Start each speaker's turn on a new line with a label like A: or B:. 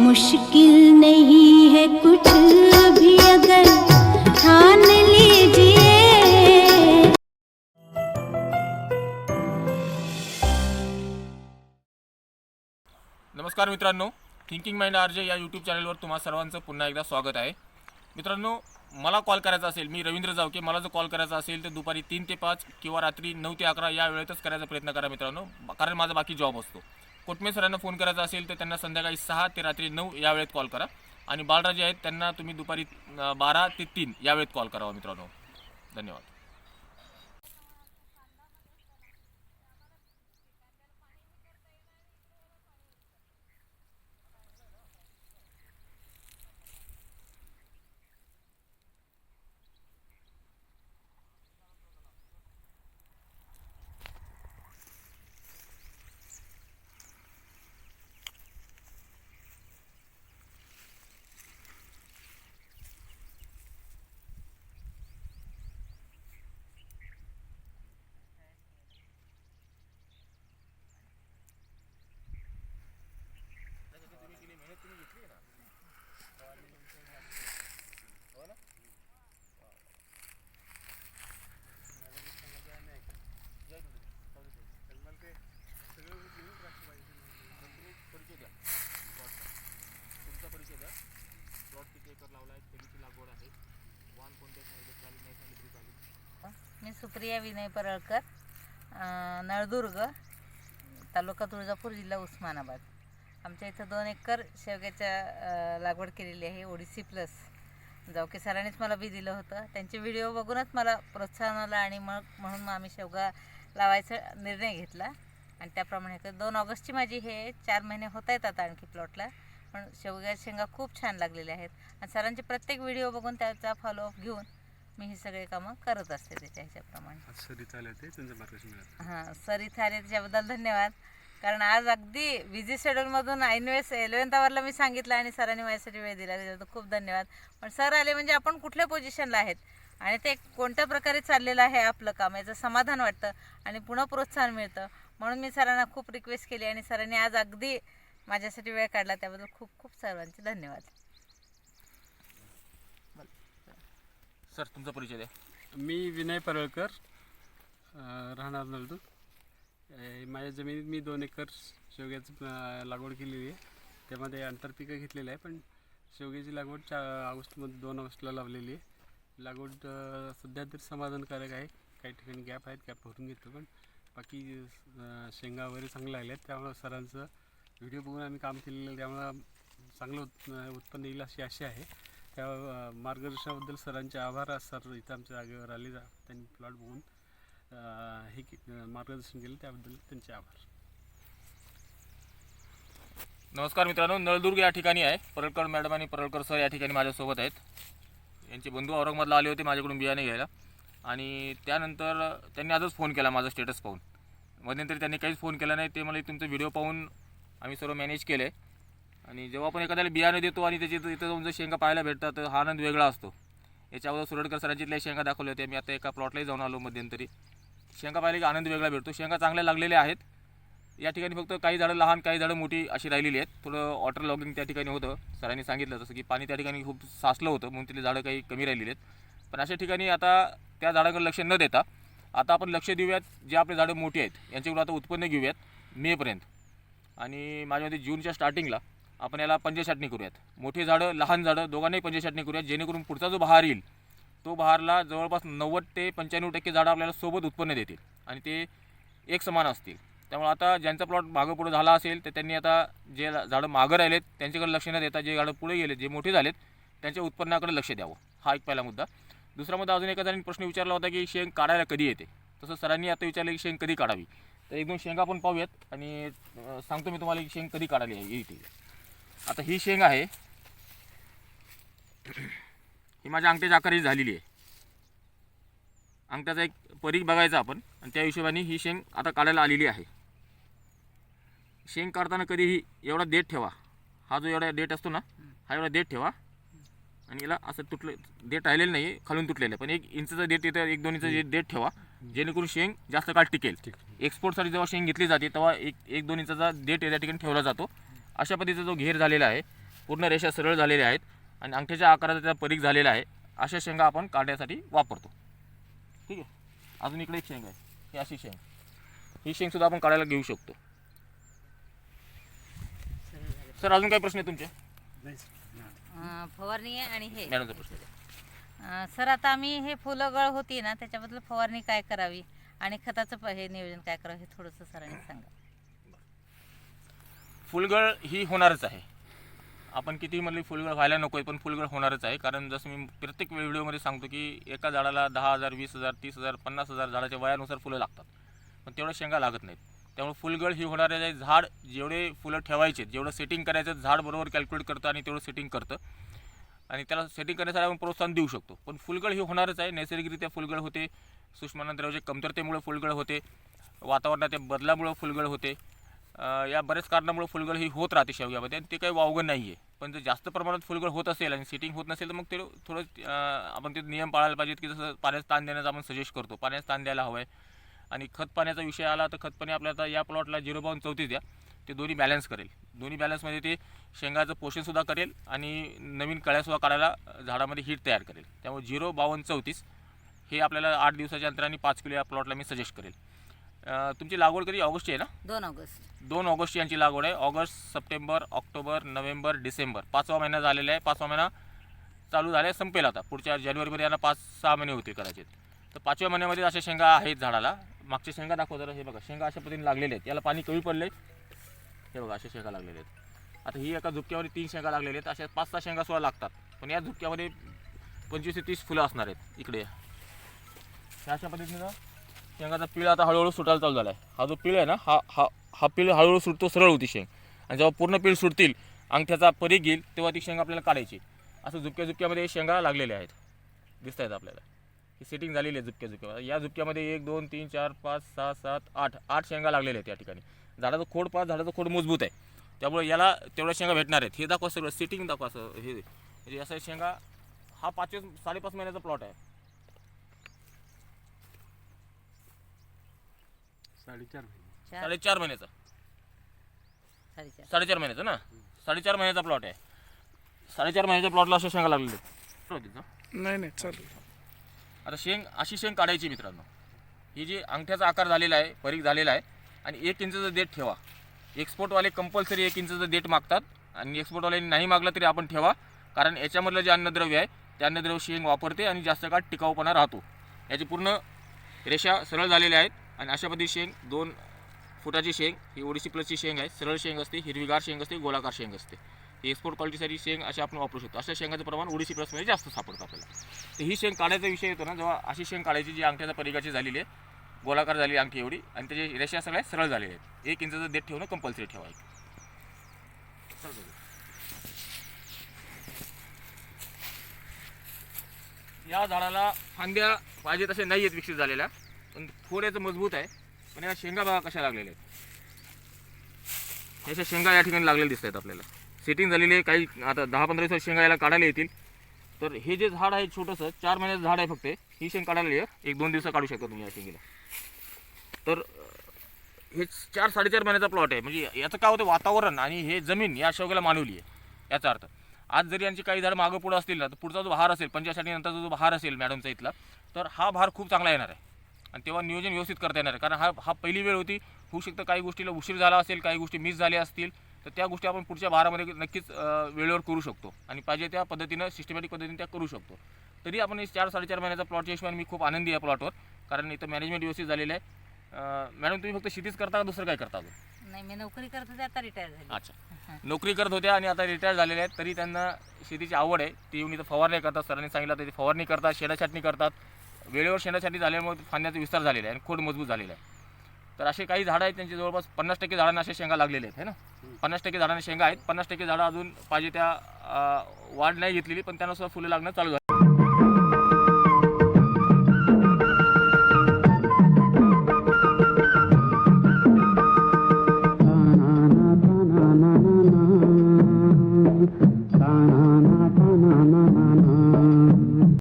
A: मुश्किल नहीं है कुछ भी अगर। ठान लीजिए।
B: नमस्कार मित्रांनो थिंकिंग माइंड आरजे या यूट्यूब चॅनलवर तुम्हा सर्वांचं पुन्हा एकदा स्वागत आहे. मित्रांनो मला कॉल करायचा असेल मी रवींद्र जावके मला जर कॉल करायचा असेल तर दुपारी तीन ते पाच किंवा रात्री नऊ ते अकरा या वेळेतच करायचा प्रयत्न करा मित्रांनो कारण माझा बाकी जॉब असतो. कोटमे सरांना फोन करायचा असेल तर त्यांना संध्याकाळी सहा ते रात्री नऊ या वेळेत कॉल करा. आणि बालराजे आहेत त्यांना तुम्ही दुपारी बारा ते तीन या वेळेत कॉल करावा मित्रांनो. धन्यवाद. तुमचा परिचय द्या प्लॉट किती एकर लावला आहे कधीची लागवड आहे वाण कोणत्या सांगितलं चालेल नाही सांगितलं तरी
C: मी सुप्रिया विनय परळकर नळदुर्ग तालुका तुळजापूर जिल्हा उस्मानाबाद. आमच्या इथं दोन एकर शेवग्याच्या लागवड केलेली आहे ओडिसी प्लस. जावके सरांनीच मला बी दिलं होतं. त्यांचे व्हिडिओ बघूनच मला प्रोत्साहन आलं आणि मग म्हणून मग आम्ही शेवगा लावायचा निर्णय घेतला. आणि त्याप्रमाणे दोन ऑगस्टची माझी हे चार महिने होत आहेत आता आणखी प्लॉटला. पण शेवग्या शेंगा खूप छान लागलेल्या आहेत. आणि सरांचे प्रत्येक व्हिडिओ बघून त्याचा फॉलोअप घेऊन मी ही सगळे कामं करत असते त्याच्या ह्याच्याप्रमाणे. हां सर इथे आले त्याच्याबद्दल धन्यवाद. कारण आज अगदी बिझी शेड्यूलमधून ऐनवेळेस एलेवन्थ आवरला मी सांगितलं आणि सरांनी माझ्यासाठी वेळ दिला. त्याच्याबद्दल खूप धन्यवाद. पण सर आले म्हणजे आपण कुठल्या पोझिशनला आहेत? आणि ते कोणत्या प्रकारे चाललेलं आहे आपलं काम? याचं समाधान वाटतं आणि पुन्हा प्रोत्साहन मिळतं. म्हणून मी सरांना खूप रिक्वेस्ट केली आणि सरांनी आज अगदी माझ्यासाठी वेळ काढला. त्याबद्दल खूप खूप सर्वांचे धन्यवाद.
B: सर तुमचा परिचय द्या.
D: मी विनय परळकर राहणार नळदूर माझ्या जमिनीत मी दोन एकर शेवग्याचं लागवड केलेली आहे. त्यामध्ये आंतरपिकं घेतलेलं आहे पण शेवग्याची लागवड चा ऑगस्टमध्ये दोन ऑगस्टला लावलेली आहे. लागवड सध्या तरी समाधानकारक आहे. काही ठिकाणी गॅप आहेत गॅप भरून घेतो पण बाकी शेंगा वगैरे चांगल्या आल्या आहेत. त्यामुळं सरांचं व्हिडिओ बघून आम्ही काम केलेलं आहे. त्यामुळं चांगलं उत् उत्पन्न येईल अशी आशा आहे. त्या मार्गदर्शनाबद्दल सरांचे आभार. सर इथं आमच्या जागेवर आले जा- त्यांनी प्लॉट बघून हे मार्गदर्शन केलं त्याबद्दल त्यांचे आभार.
B: नमस्कार मित्रांनो नळदुर्ग या ठिकाणी आहे. परळकर मॅडम आणि परळकर सर या ठिकाणी माझ्यासोबत आहेत. यांचे बंधू औरंगाबादला आले होते माझ्याकडून बियाणे घ्यायला. आणि त्यानंतर त्यांनी आजच फोन केला माझा स्टेटस पाहून. मध्यंतरी त्यांनी काहीच फोन केला नाही ते मला तुमचा व्हिडिओ पाहून आम्ही सर्व मॅनेज केलं. आहे आणि जेव्हा आपण एखाद्याला बियाणे देतो आणि त्याची इथं जाऊन जर शेंगा पाहायला भेटतात तर हा आनंद वेगळा असतो. याच्या अगोदर सुरडकर सरांची शेंगा दाखवल्या होत्या. मी आता एका प्लॉटलाही जाऊन आलो मध्यंतरी. शेंगा पाहिले की आनंद वेगळा भेटतो. शेंगा चांगल्या लागलेल्या आहेत. या ठिकाणी फक्त काही झाडं लहान काही झाडं मोठी अशी राहिलेली आहेत. थोडं वॉटर लॉगिंग त्या ठिकाणी होतं. सरांनी सांगितलं जसं की पाणी त्या ठिकाणी खूप साचलं होतं म्हणून तिथली झाडं काही कमी राहिलेली आहेत. पण अशा ठिकाणी आता त्या झाडाकडे लक्ष न देता आता आपण लक्ष देऊयात जे आपले झाडं मोठी आहेत. यांच्याकडून आता उत्पन्न घेऊयात मेपर्यंत आणि माझ्यामध्ये जूनच्या स्टार्टिंगला आपण याला पंचछाटणी करूयात. मोठी झाडं लहान झाडं दोघांनाही पंचछाटणी करूयात जेणेकरून पुढचा जो बहार येईल तो बहारला जवळपास नव्वद ते पंच्याण्णव टक्के झाडं आपल्याला सोबत उत्पन्न देतील आणि ते एक समान असतील. त्यामुळे आता ज्यांचा प्लॉट मागं झाला असेल तर त्यांनी आता जे झाडं मागं राहिलेत त्यांच्याकडे लक्ष न देता जे झाडं पुढे गेले जे मोठे झालेत त्यांच्या उत्पन्नाकडे लक्ष द्यावं. हा एक पहिला मुद्दा. दुसरा मुद्दा अजून एका जणांनी प्रश्न विचारला होता की शेंग काढायला कधी येते? तसं सरांनी आता विचारलं की शेंग कधी काढावी? तर एक दोन शेंगा पण पाहूयात आणि सांगतो मी तुम्हाला की शेंग कधी काढायला आहे येते आता ही शेंग आहे. ही माझ्या अंगठ्याच्या आकाराची झालेली आहे. अंगठ्याचा एक परीख बघायचा आपण आणि त्या हिशोबाने ही शेंग आता काढायला आलेली आहे. शेंग काढताना कधीही एवढा देठ ठेवा. हा जो एवढा देठ असतो ना हा एवढा देठ ठेवा. आणि याला असं तुटलं देठ राहिलेलं नाही खालून तुटलेलं आहे. पण एक इंचचा देठ येतं एक दोन इंच देठ ठेवा जेणेकरून शेंग जास्त काळ टिकेल. एक्सपोर्टसाठी जेव्हा शेंग घेतली जाते तेव्हा एक एक दोन इंचाचा देठ या ठिकाणी ठेवला जातो. अशा पद्धतीचा जो घेर झालेला आहे पूर्ण रेषा सरळ झालेल्या आहेत. आणि अंगठ्याच्या आकाराचा त्याचा परीख झालेला आहे. अशा शेंगा आपण काढण्यासाठी वापरतो. ठीक आहे? अजून इकडे एक शेंग आहे. ही अशी शेंग. ही शेंगसुद्धा आपण काढायला घेऊ शकतो. सर अजून काही प्रश्न आहे तुमचे?
C: फवारणी आहे आणि हे.
B: मॅडमचा प्रश्न आहे.
C: अं, सर आता आम्ही हे फुलं गळ होती ना त्याच्याबद्दल फवारणी काय करावी? आणि खताचं प- हे नियोजन काय करावं हे थोडंसं सरांनी सांगा.
B: फुलगळ ही होणारच आहे. आपण किती म्हणली फुलगळ व्हायला नको आहे पण फुलगळ होणारच आहे. कारण जसं मी प्रत्येक व्हिडिओमध्ये सांगतो की एका झाडाला दहा हजार वीस हजार तीस हजार पन्नास हजार झाडाच्या वयानुसार फुलं लागतात. पण तेवढ्या शेंगा लागत नाहीत. त्यामुळे फुलगळ ही होणारे आहे झाड जेवढे फुलं ठेवायचे जेवढं सेटिंग करायचं झाड बरोबर कॅल्क्युलेट करतं आणि तेवढं सेटिंग करतं. आणि त्याला सेटिंग करण्यासाठी आपण प्रोत्साहन देऊ शकतो. पण फुलगळ ही होणारच आहे. नैसर्गिकरित्या फुलगळ होते. सूक्ष्मनंतराच्या कमतरतेमुळे फुलगळ होते. वातावरणाच्या बदलामुळे फुलगळ होते. या बऱ्याच कारणामुळे फुलगळ ही होत राहते शेवग्यामध्ये आणि ते काही वावगं नाही आहे पण जर जास्त प्रमाणात फुलगळ होत असेल आणि सिटिंग होत नसेल तर मग ते थोडं आपण ते नियम पाळायला पाहिजेत की जसं पाण्याचं ताण देण्याचं आपण सजेस्ट करतो. पाण्याचं ताण द्यायला हवं आहे आणि खत पाण्याचा विषय आला तर खतपाणी आपल्याला आता या प्लॉटला झिरो बावन चौतीस द्या. ते दोन्ही बॅलन्स करेल. दोन्ही बॅलन्समध्ये ते शेंगाचं पोषणसुद्धा करेल आणि नवीन कळ्यासुद्धा काढायला झाडामध्ये हीट तयार करेल. त्यामुळे झिरो बावन्न चौतीस हे आपल्याला आठ दिवसाच्या अंतराने पाच किलो या प्लॉटला मी सजेस्ट करेल. अं, तुमची लागवड कधी ऑगस्टची आहे ना?
C: दोन ऑगस्ट.
B: दोन ऑगस्ट यांची लागवड आहे. August September October November December. पाचवा महिना झालेला आहे. पाचवा महिना चालू झाला आहे. संपेल आता. पुढच्या जानेवारीमध्ये यांना पाच सहा महिने होते कदाचित. तर पाचव्या महिन्यामध्ये अशा शेंगा आहेत झाडाला. मागच्या शेंगा दाखवा जरा. हे बघा. शेंगा अशा पद्धतीने लागलेले आहेत. याला पाणी कमी पडले हे बघा अशा शेंगा लागलेले आहेत. आता ही एका झुपक्यामध्ये तीन शेंगा लागलेल्या आहेत. अशा पाच सहा शेंगा सुद्धा लागतात. पण या झुपक्यामध्ये पंचवीस ते तीस फुलं असणार आहेत. इकडे ह्या अशा पद्धतीनं शेंगाचा पिळ आता हळूहळू सुटायला चालू झाला आहे हा जो पिळ आहे ना हा हा हा पिळ हळूहळू सुटतो सरळ होती शेंग. आणि जेव्हा पूर्ण पिळ सुटतील अंगठ्याचा परीख घेईल तेव्हा ती शेंग आपल्याला काढायची. असं झुपक्या झुपक्यामध्ये शेंगा लागलेल्या आहेत. दिसत आहेत आपल्याला. ही सेटिंग झालेली आहे झुपक्या झुपक्या. या झुपक्यामध्ये एक दोन तीन चार पाच सहा सात आठ आठ शेंगा लागलेल्या आहेत या ठिकाणी. झाडाचं खोड पाच झाडाचं खोड मजबूत आहे. त्यामुळे याला तेवढ्या शेंगा भेटणार आहेत. हे दाखवा सगळं. सेटिंग दाखवा असं. हे म्हणजे असं शेंगा हा पाचवे साडेपाच महिन्याचा प्लॉट आहे.
D: साडेचार महिने.
C: चार.
B: साडेचार महिन्याचा.
C: साडेचार.
B: साडेचार महिन्याचा ना? साडेचार महिन्याचा प्लॉट आहे. साडेचार महिन्याच्या प्लॉटला अशा शेंगा लागलेल्या आहेत. होतील ना?
E: नाही नाही चालेल
B: आता शेंग अशी शेंग काढायची मित्रांनो. ही जी अंगठ्याचा आकार झालेला आहे परीख झालेला आहे आणि एक इंचाचं देठ ठेवा. एक्सपोर्टवाले कंपल्सरी एक इंचाचं देठ मागतात आणि एक्सपोर्टवाल्यांनी नाही मागलं तरी आपण ठेवा कारण याच्यामधलं जे अन्नद्रव्य आहे ते अन्नद्रव्य शेंग वापरते आणि जास्त काळ टिकाऊपणा राहतो. याची पूर्ण रेषा सरळ झालेल्या आहेत. आणि अशा पद्धती शेंग दोन फुटाची शेंग ही ओडिसी प्लसची शेंग आहे. सरळ शेंग असते हिरवीगार शेंग असते गोलाकार शेंग असते. ही एक्सपोर्ट क्वालिटीसाठी शेंग अशा आपण वापरू शकतो. अशा शेंगाचं प्रमाण ओडिसी प्लसमध्ये जास्त सापडतं आपल्याला. तर ही शेंग काढायचा विषय येतो ना जेव्हा अशी शेंग काढायची जी अंगठ्याच्या परिघाची झालेली आहे गोलाकार झाली अंगठी एवढी आणि त्याची रेषा सगळ्या सरळ झालेल्या आहेत. एक इंचाचं देठ ठेवणं कंपल्सरी ठेवायचं चल या झाडाला फांद्या पाहिजे तसे नाही आहेत विकसित झालेल्या. पण थोड्याचं मजबूत आहे. पण या शेंगा बघा कशा लागलेल्या आहेत. ह्याच्या शेंगा या ठिकाणी लागलेल्या दिसत आहेत आपल्याला. सेटिंग झालेली आहे काही आता दहा पंधरा दिवसात शेंगा याला काढायला येतील. तर हे जे झाड आहे छोटंसं चार महिन्याचं झाड आहे फक्त ही. शेंग काढायला आहे एक दोन दिवसात काढू शकता तुम्ही या शेंगेला. तर हे चार साडेचार महिन्याचा प्लॉट आहे. म्हणजे याचं काय होतं वातावरण आणि हे जमीन या शेवग्याला मानवली आहे. याचा अर्थ. आज जरी यांची काही झाडं मागं पुढं असतील ना तर पुढचा जो भार असेल पंचासाठी नंतरचा जो भार असेल मॅडमचा इथला तर हा भार खूप चांगला येणार आहे. आणि तेव्हा नियोजन व्यवस्थित करता येणार कारण हा हा पहिली वेळ होती. होऊ शकतं काही गोष्टीला उशीर झाला असेल काही गोष्टी मिस झाल्या असतील तर त्या गोष्टी आपण पुढच्या भारामध्ये नक्कीच वेळेवर करू शकतो. आणि पाहिजे त्या पद्धतीनं सिस्टमॅटिक पद्धतीने त्या करू शकतो. तरी आपण चार साडेचार महिन्याचा प्लॉटच्या हिशोबाने मी खूप आनंदी आहे प्लॉटवर कारण इथं मॅनेजमेंट व्यवस्थित झालेलं आहे. मॅडम तुम्ही फक्त शेतीच करता का दुसरं काय करता अजून?
C: नाही मी नोकरी करत होते आता रिटायर झाली.
B: अच्छा. नोकरी करत होत्या आणि आता रिटायर झालेल्या आहेत. तरी त्यांना शेतीची आवड आहे. ती येऊन इथं फवारणी करतात. सरांनी सांगितलं तर ती फवारणी करतात शेणाछाटणी करतात. वेळेवर शेणाछाटणी झाल्यामुळे फांद्याचा विस्तार झालेला आहे आणि खोड मजबूत झालेला आहे. तर असे काही झाडं आहेत त्यांचे जवळपास पन्नास टक्के झाडांना अशा शेंगा लागलेल्या आहेत है ना? पन्नास टक्के झाडांना शेंगा आहेत पन्नास टक्के झाडं अजून पाहिजे त्या वाढ नाही घेतलेली पण त्यांना सुद्धा फुलं लागणं चालू झाली.